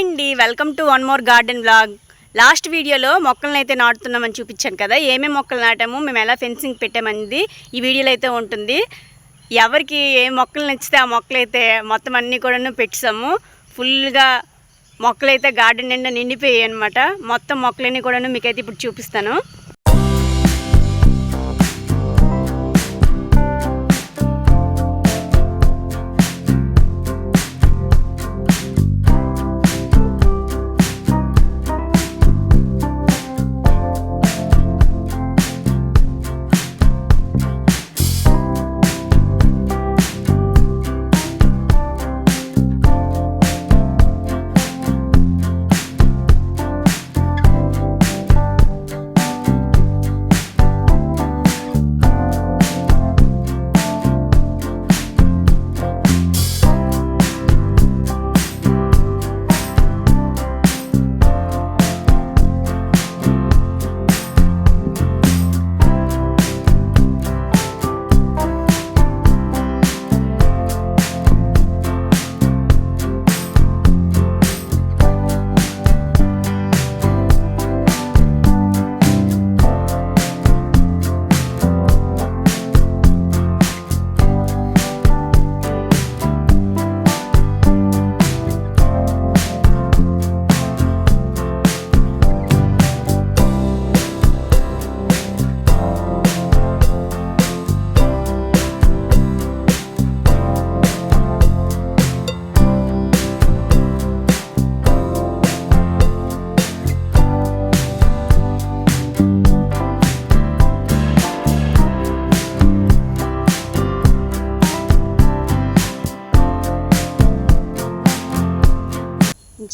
Hi అండి welcome to one more garden blog last వీడియోలో మొక్కలను అయితే నాటుతున్నామని చూపించాను కదా ఏమేమి మొక్కలు నాటాము మేము ఎలా ఫెన్సింగ్ పెట్టామనేది ఈ వీడియోలో అయితే ఉంటుంది. ఎవరికి ఏ మొక్కలు నచ్చితే ఆ మొక్కలు అయితే మొత్తం అన్నీ కూడా పెట్టాము ఫుల్గా మొక్కలైతే గార్డెన్ నిండా నిండిపోయాయి అనమాట మొత్తం మొక్కలన్నీ కూడా మీకైతే ఇప్పుడు చూపిస్తాను.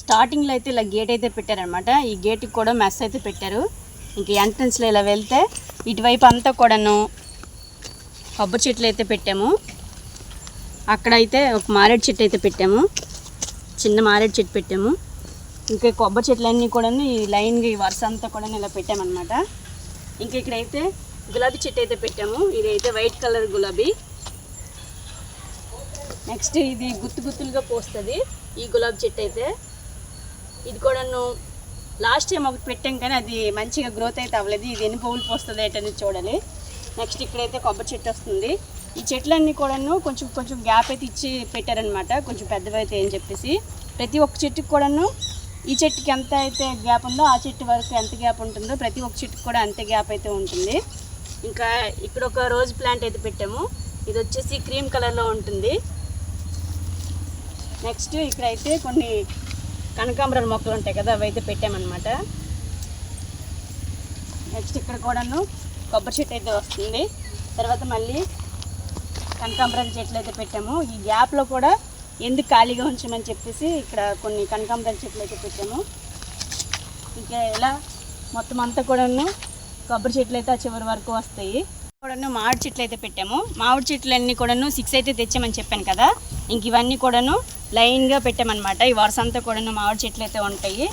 స్టార్టింగ్లో అయితే ఇలా గేట్ అయితే పెట్టారనమాట ఈ గేట్కి కూడా మెస్ అయితే పెట్టారు. ఇంక ఎంట్రన్స్లో ఇలా వెళ్తే ఇటువైపు అంతా కూడాను కొబ్బరి చెట్లు అయితే పెట్టాము. అక్కడైతే ఒక మారేడు చెట్టు అయితే పెట్టాము. చిన్న మారేడు చెట్టు పెట్టాము. ఇంకా కొబ్బరి చెట్లన్నీ కూడాను ఈ లైన్గా ఈ వరుస అంతా కూడా ఇలా పెట్టామన్నమాట. ఇంకా ఇక్కడైతే గులాబీ చెట్టు అయితే పెట్టాము. ఇది అయితే వైట్ కలర్ గులాబీ. నెక్స్ట్ ఇది గుత్తు గుత్తులుగా పోస్తుంది. ఈ గులాబీ చెట్టు అయితే ఇది కూడాను లాస్ట్ టైం ఒకటి పెట్టాం కానీ అది మంచిగా గ్రోత్ అయితే అవ్వలేదు. ఇది ఎన్ని పువ్వులు పోస్తుంది ఏంటనేది చూడాలి. నెక్స్ట్ ఇక్కడైతే కొబ్బరి చెట్టు వస్తుంది. ఈ చెట్లన్నీ కూడాను కొంచెం కొంచెం గ్యాప్ అయితే ఇచ్చి పెట్టారనమాట కొంచెం పెద్దవైతే అని చెప్పేసి. ప్రతి ఒక్క చెట్టుకి కూడాను ఈ చెట్టుకి ఎంత అయితే గ్యాప్ ఉందో ఆ చెట్టు వరకు ఎంత గ్యాప్ ఉంటుందో ప్రతి ఒక్క చెట్టుకి కూడా అంతే గ్యాప్ అయితే ఉంటుంది. ఇంకా ఇక్కడ ఒక రోజ్ ప్లాంట్ అయితే పెట్టాము. ఇది వచ్చేసి క్రీమ్ కలర్లో ఉంటుంది. నెక్స్ట్ ఇక్కడైతే కొన్ని కనకాంబరాల మొక్కలు ఉంటాయి కదా అవి అయితే పెట్టామన్నమాట. నెక్స్ట్ ఇక్కడ కూడాను కొబ్బరి చెట్టు అయితే వస్తుంది. తర్వాత మళ్ళీ కనకాంబరాల చెట్లు అయితే పెట్టాము. ఈ గ్యాప్లో కూడా ఎందుకు ఖాళీగా ఉంచమని చెప్పేసి ఇక్కడ కొన్ని కనకాంబరాల చెట్లు అయితే పెట్టాము. ఇంకా ఇలా మొత్తం అంతా కూడాను కొబ్బరి చెట్లు అయితే ఆ చివరి వరకు వస్తాయి. కూడాను మామిడి చెట్లు అయితే పెట్టాము. మామిడి చెట్లు అన్నీ కూడాను సిక్స్ అయితే తెచ్చామని చెప్పాను కదా. ఇంక ఇవన్నీ కూడాను లైన్గా పెట్టామన్నమాట. ఈ వరుస అంతా కూడాను మామిడి చెట్లు అయితే ఉంటాయి.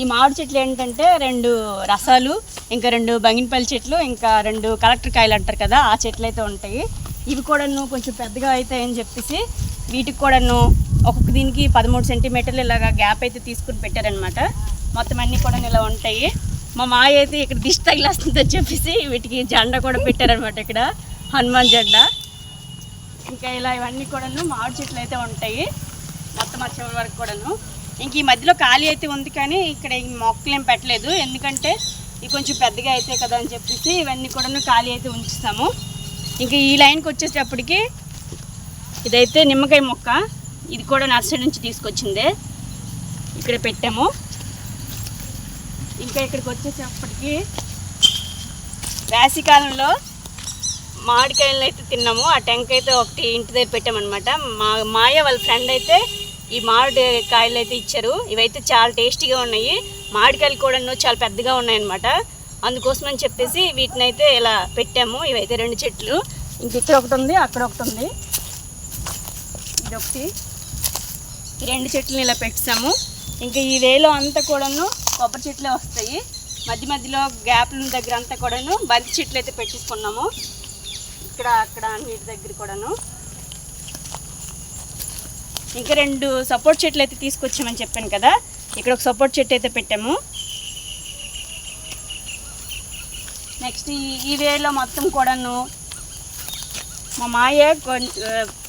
ఈ మామిడి చెట్లు ఏంటంటే రెండు రసాలు ఇంకా రెండు బంగినపల్లి చెట్లు ఇంకా రెండు కలెక్టర్ కాయలు అంటారు కదా ఆ చెట్లు అయితే ఉంటాయి. ఇవి కూడాను కొంచెం పెద్దగా అవుతాయని చెప్పేసి వీటికి కూడాను ఒక్కొక్క దీనికి పదమూడు సెంటీమీటర్లు ఇలాగా గ్యాప్ అయితే తీసుకుని పెట్టారనమాట మొత్తం అన్నీ కూడా ఇలా ఉంటాయి. మా మాయ అయితే ఇక్కడ దిష్టి తగిలేస్తుందని చెప్పేసి వీటికి జెండా కూడా పెట్టారనమాట ఇక్కడ. హనుమాన్ జెండా. ఇంకా ఇలా ఇవన్నీ కూడాను మామిడి చెట్లు అయితే ఉంటాయి. మొత్తం ఆ చివరి వరకు కూడాను. ఇంక ఈ మధ్యలో ఖాళీ అయితే ఉంది కానీ ఇక్కడ మొక్కలు ఏం పెట్టలేదు. ఎందుకంటే ఇవి కొంచెం పెద్దగా అయితే కదా అని చెప్పేసి ఇవన్నీ కూడాను ఖాళీ అయితే ఉంచుతాము. ఇంకా ఈ లైన్కి వచ్చేటప్పటికి ఇదైతే నిమ్మకాయ మొక్క. ఇది కూడా నర్సరీ నుంచి తీసుకొచ్చిందే. ఇక్కడ పెట్టాము. ఇంకా ఇక్కడికి వచ్చేసేపటికి వేసవికాలంలో మామిడికాయలను అయితే తిన్నాము. ఆ టెంక్ అయితే ఒకటి ఇంటి దగ్గర పెట్టామన్నమాట. మా మాయ వాళ్ళ ఫ్రెండ్ అయితే ఈ మామిడి కాయలు అయితే ఇచ్చారు. ఇవైతే చాలా టేస్టీగా ఉన్నాయి. మామిడికాయలు కూడా చాలా పెద్దగా ఉన్నాయన్నమాట. అందుకోసం అని చెప్పేసి వీటిని అయితే ఇలా పెట్టాము. ఇవైతే రెండు చెట్లు. ఇంక ఇక్కడ ఒకటి ఉంది అక్కడ ఒకటి ఉంది. ఇది ఒకటి ఈ రెండు చెట్లను ఇలా పెట్టాము. ఇంకా ఈ వేలో అంతా కూడాను కొబ్బరి చెట్లే వస్తాయి. మధ్య మధ్యలో గ్యాప్ల దగ్గర అంతా కూడాను బంతి చెట్లు అయితే పెట్టించుకున్నాము ఇక్కడ అక్కడ అన్నిటి దగ్గర కూడాను. ఇంకా రెండు సపోర్ట్ చెట్లు అయితే తీసుకొచ్చామని చెప్పాను కదా. ఇక్కడ ఒక సపోర్ట్ చెట్టు అయితే పెట్టాము. నెక్స్ట్ ఈ వేలో మొత్తం కూడాను మా మాయ కొన్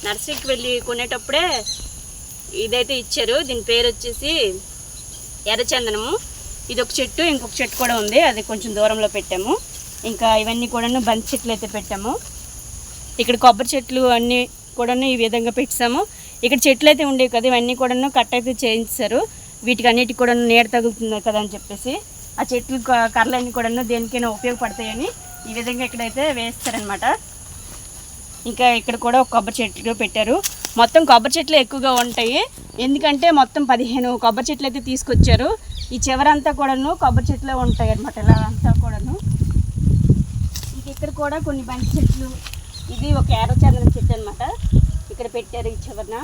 నర్సరీకి వెళ్ళి కొనేటప్పుడే ఇదైతే ఇచ్చారు. దీని పేరు వచ్చేసి ఎర్రచందనము. ఇది ఒక చెట్టు ఇంకొక చెట్టు కూడా ఉంది. అది కొంచెం దూరంలో పెట్టాము. ఇంకా ఇవన్నీ కూడాను బంతి చెట్లు అయితే పెట్టాము. ఇక్కడ కొబ్బరి చెట్లు అన్నీ కూడాను ఈ విధంగా పెట్టాము. ఇక్కడ చెట్లు అయితే ఉండేవి కదా ఇవన్నీ కూడాను కట్ అయితే చేయించారు. వీటికి అన్నిటికి కూడా నీడ తగులుతుంది కదా అని చెప్పేసి. ఆ చెట్లు క- కర్రలన్నీ కూడాను దేనికైనా ఉపయోగపడతాయని ఈ విధంగా ఇక్కడైతే వేస్తారనమాట ఇంకా ఇక్కడ కూడా ఒక కొబ్బరి చెట్లు పెట్టారు. మొత్తం కొబ్బరి చెట్లు ఎక్కువగా ఉంటాయి. ఎందుకంటే మొత్తం పదిహేను కొబ్బరి చెట్లు అయితే తీసుకొచ్చారు. ఈ చివరంతా కూడాను కొబ్బరి చెట్లే ఉంటాయి అనమాట ఇలా అంతా కూడాను. ఇంక ఇక్కడ కూడా కొన్ని బంతి చెట్లు. ఇది ఒక యారో చెట్టు అనమాట ఇక్కడ పెట్టారు ఈ చివరన.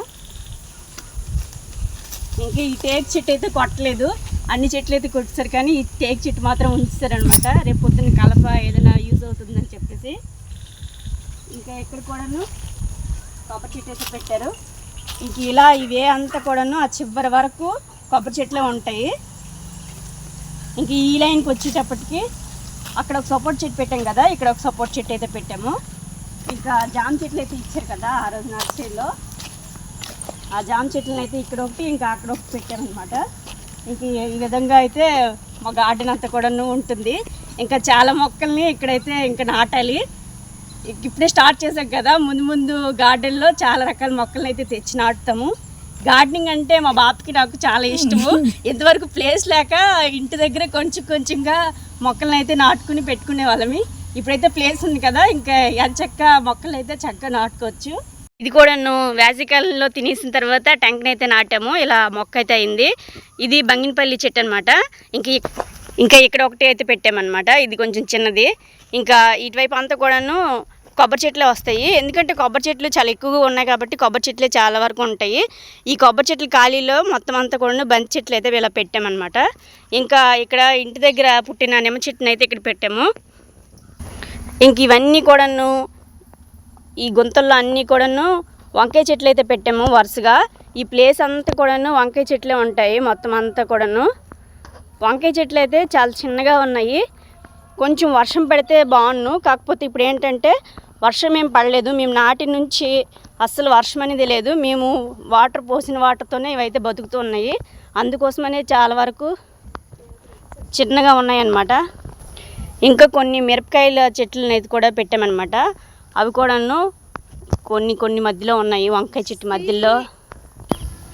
ఇంకా ఈ టేక్ చెట్టు అయితే కొట్టలేదు. అన్ని చెట్లు అయితే కొట్టారు కానీ ఈ టేక్ చెట్టు మాత్రం ఉంచుతారనమాట రేపు పొద్దున్న కలప ఏదైనా యూజ్ అవుతుందని చెప్పేసి. ఇంకా ఇక్కడ కూడాను కొబ్బరి చెట్టు అయితే పెట్టారు. ఇంక ఇలా ఇవే అంతా కూడాను ఆ చివరి వరకు కొబ్బరి చెట్లే ఉంటాయి. ఇంక ఈ లైన్కి వచ్చేటప్పటికి అక్కడ ఒక సపోర్ట్ చెట్టు పెట్టాం కదా ఇక్కడ ఒక సపోర్ట్ చెట్టు అయితే పెట్టాము. ఇంకా జామ చెట్లు అయితే ఇచ్చారు కదా ఆ రోజు నర్సరీలో. ఆ జామ చెట్లను అయితే ఇక్కడ ఒకటి ఇంకా అక్కడ ఒకటి పెట్టారనమాట ఇంక ఈ- విధంగా అయితే మా గార్డెన్ అంతా కూడాను ఉంటుంది. ఇంకా చాలా మొక్కల్ని ఇక్కడైతే ఇంకా నాటాలి. ఇప్పుడే స్టార్ట్ చేసాం కదా ముందు ముందు గార్డెన్లో చాలా రకాల మొక్కలను అయితే తెచ్చి నాటుతాము. గార్డెనింగ్ అంటే మా బాబుకి నాకు చాలా ఇష్టము. ఇంతవరకు ప్లేస్ లేక ఇంటి దగ్గర కొంచెం కొంచెంగా మొక్కలను అయితే నాటుకుని పెట్టుకునే వాళ్ళమి. ఇప్పుడైతే ప్లేస్ ఉంది కదా ఇంకా ఎంచక్క మొక్కలు అయితే చక్కగా నాటుకోవచ్చు. ఇది కూడాను వేసవికాలంలో తినేసిన తర్వాత ట్యాంక్ని అయితే నాటాము ఇలా మొక్క అయితే అయింది. ఇది బంగినపల్లి చెట్టు అనమాట ఇంకా ఇంకా ఇక్కడ ఒకటి అయితే పెట్టామన్నమాట. ఇది కొంచెం చిన్నది. ఇంకా ఇటువైపు అంతా కూడాను కొబ్బరి చెట్లే వస్తాయి. ఎందుకంటే కొబ్బరి చెట్లు చాలా ఎక్కువగా ఉన్నాయి కాబట్టి కొబ్బరి చెట్లే చాలా వరకు ఉంటాయి. ఈ కొబ్బరి చెట్లు ఖాళీలో మొత్తం అంతా కూడా బంతి చెట్లు అయితే ఇలా పెట్టామన్నమాట. ఇంకా ఇక్కడ ఇంటి దగ్గర పుట్టిన నిమ్మ చెట్టుని అయితే ఇక్కడ పెట్టాము. ఇంక ఇవన్నీ కూడాను ఈ గుంతల్లో అన్నీ కూడాను వంకాయ చెట్లు అయితే పెట్టాము వరుసగా. ఈ ప్లేస్ అంతా కూడాను వంకాయ చెట్లే ఉంటాయి. మొత్తం అంతా కూడాను వంకాయ చెట్లు అయితే చాలా చిన్నగా ఉన్నాయి. కొంచెం వర్షం పడితే బాగున్ను కాకపోతే ఇప్పుడు ఏంటంటే వర్షం ఏం పడలేదు. మేము నాటి నుంచి అస్సలు వర్షం అనేది లేదు. మేము వాటర్ పోసిన వాటర్తోనే ఇవైతే బతుకుతూ ఉన్నాయి. అందుకోసమనే చాలా వరకు చిన్నగా ఉన్నాయన్నమాట. ఇంకా కొన్ని మిరపకాయల చెట్లను అయితే కూడా పెట్టామన్నమాట. అవి కూడాను కొన్ని కొన్ని మధ్యలో ఉన్నాయి వంకాయ చెట్టు మధ్యలో.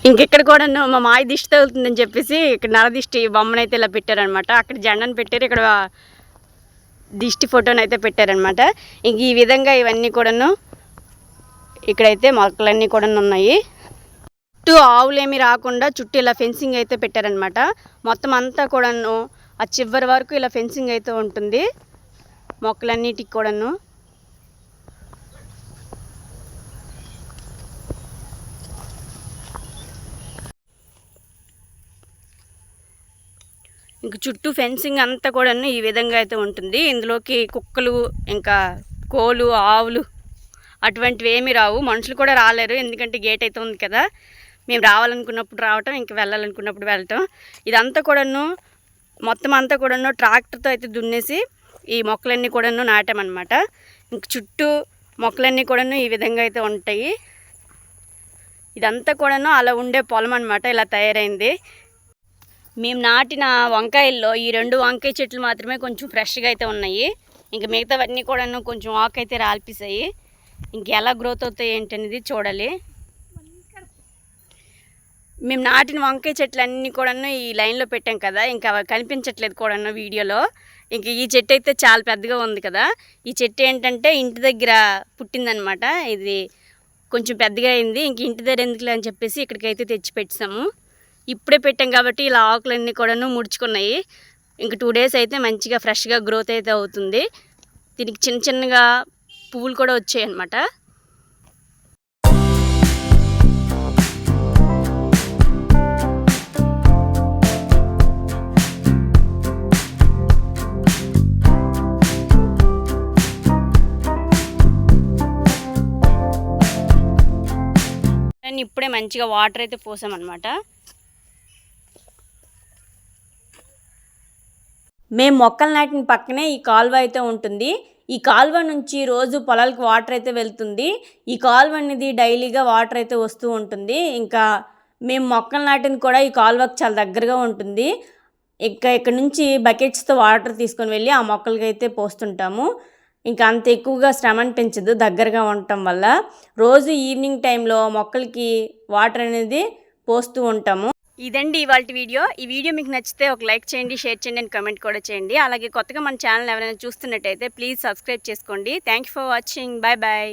ఇంకెక్కడ కూడాను మా మాయ దిష్టి తగులుతుందని చెప్పేసి ఇక్కడ నరదిష్టి బొమ్మను అయితే ఇలా పెట్టారనమాట అక్కడ జెండాను పెట్టారు ఇక్కడ దిష్టి ఫోటోని అయితే పెట్టారనమాట ఇంక ఈ విధంగా ఇవన్నీ కూడాను ఇక్కడైతే మొక్కలన్నీ కూడా ఉన్నాయి. చుట్టూ ఆవులేమి రాకుండా చుట్టూ ఇలా ఫెన్సింగ్ అయితే పెట్టారనమాట మొత్తం అంతా కూడాను ఆ చివరి వరకు ఇలా ఫెన్సింగ్ అయితే ఉంటుంది. మొక్కలన్నిటికి కూడాను. ఇంక చుట్టూ ఫెన్సింగ్ అంతా కూడాను ఈ విధంగా అయితే ఉంటుంది. ఇందులోకి కుక్కలు ఇంకా కోలు ఆవులు అటువంటివి ఏమీ రావు. మనుషులు కూడా రాలేరు. ఎందుకంటే గేట్ అయితే ఉంది కదా. మేము రావాలనుకున్నప్పుడు రావటం ఇంక వెళ్ళాలనుకున్నప్పుడు వెళ్ళటం. ఇదంతా కూడాను మొత్తం అంతా కూడాను ట్రాక్టర్తో అయితే దున్నేసి ఈ మొక్కలన్నీ కూడాను నాటామన్నమాట. ఇంక చుట్టూ మొక్కలన్నీ కూడాను ఈ విధంగా అయితే ఉంటాయి. ఇదంతా కూడాను అలా ఉండే పొలం అనమాట ఇలా తయారైంది. మేము నాటిన వంకాయల్లో ఈ రెండు వంకాయ చెట్లు మాత్రమే కొంచెం ఫ్రెష్గా అయితే ఉన్నాయి. ఇంకా మిగతావన్నీ కూడాను కొంచెం ఆకు అయితే రాల్పిసాయి. ఇంకెలా గ్రోత్ అవుతాయి ఏంటనేది చూడాలి. మేము నాటిన వంకాయ చెట్లు అన్నీ కూడాను ఈ లైన్లో పెట్టాం కదా ఇంకా అవి కనిపించట్లేదు కూడాను వీడియోలో. ఇంక ఈ చెట్టు అయితే చాలా పెద్దగా ఉంది కదా ఈ చెట్టు ఏంటంటే ఇంటి దగ్గర పుట్టిందనమాట. ఇది కొంచెం పెద్దగా అయింది ఇంక ఇంటి దగ్గర ఎందుకులే అని చెప్పేసి ఇక్కడికైతే తెచ్చి పెట్టాము. ఇప్పుడే పెట్టాం కాబట్టి ఇలా ఆకులన్నీ కూడాను ముడుచుకున్నాయి. ఇంక టూ డేస్ అయితే మంచిగా ఫ్రెష్గా గ్రోత్ అయితే అవుతుంది. దీనికి చిన్న చిన్నగా పువ్వులు కూడా వచ్చాయి అన్నమాట దీన్ని ఇప్పుడే మంచిగా వాటర్ అయితే పోసామన్నమాట. మేము మొక్కలు నాటిన పక్కనే ఈ కాలువ అయితే ఉంటుంది. ఈ కాలువ నుంచి రోజు పొలాలకు వాటర్ అయితే వెళ్తుంది. ఈ కాలువ అనేది డైలీగా వాటర్ అయితే వస్తూ ఉంటుంది. ఇంకా మేము మొక్కలు నాటింది కూడా ఈ కాలువకు చాలా దగ్గరగా ఉంటుంది. ఇంకా ఇక్కడ నుంచి బకెట్స్తో వాటర్ తీసుకొని వెళ్ళి ఆ మొక్కలకి అయితే పోస్తుంటాము. ఇంకా అంత ఎక్కువగా శ్రమ అనిపించదు దగ్గరగా ఉండటం వల్ల. రోజు ఈవినింగ్ టైంలో మొక్కలకి వాటర్ అనేది పోస్తూ ఉంటాము. ఇదండి ఇవాళ వీడియో. ఈ వీడియో మీకు నచ్చితే ఒక లైక్ చేయండి షేర్ చేయండి అండ్ కమెంట్ కూడా చేయండి. అలాగే కొత్తగా మన ఛానల్ ఎవరైనా చూస్తున్నట్టయితే ప్లీజ్ సబ్స్క్రైబ్ చేసుకోండి. Thank you for watching. Bye bye.